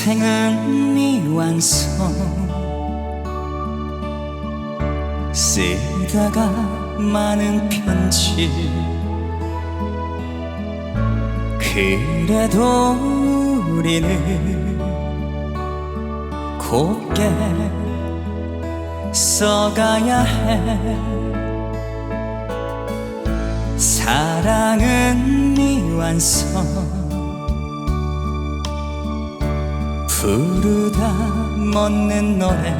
인생은 미완성. 쓰다가 많은 편지. 그래도 우리는 곱게 써가야 해. 사랑은 미완성 부르다 멎는 노래.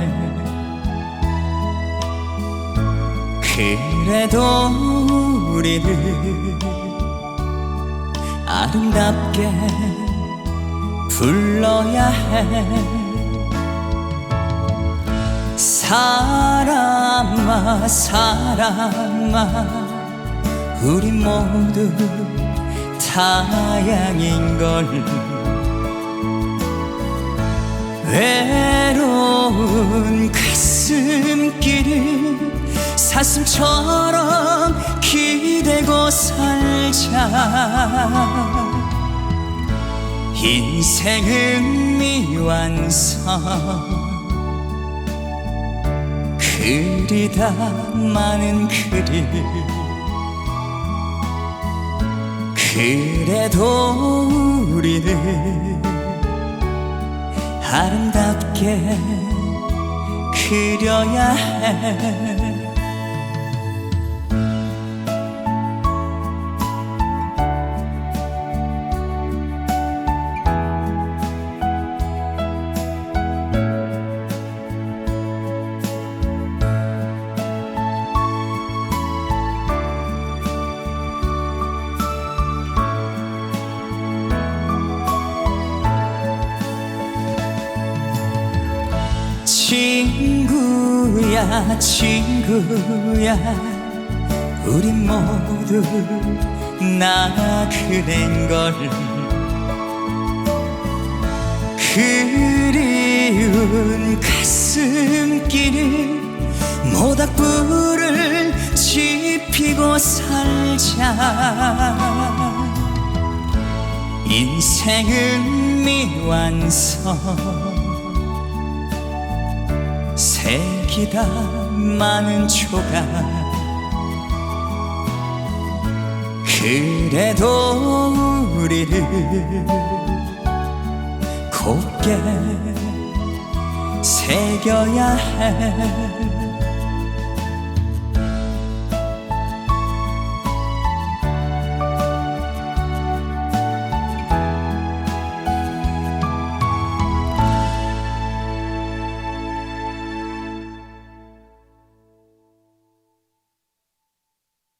그래도 우리는 아름답게 불러야 해. 사람아 사람아 우리 모두 타양인걸 외로운 가슴길을 사슴처럼 기대고 살자. 인생은 미완성. 그리다 많은 그리 그래도 우리는 아름답게 그려야 해 친구야 친구야. 우리 모두 나그랜걸. 그리운 가슴길을 모닥불을 지피고 살자. 인생은 미완성 새기다 많은 조각 그래도 우리를 곱게 새겨야 해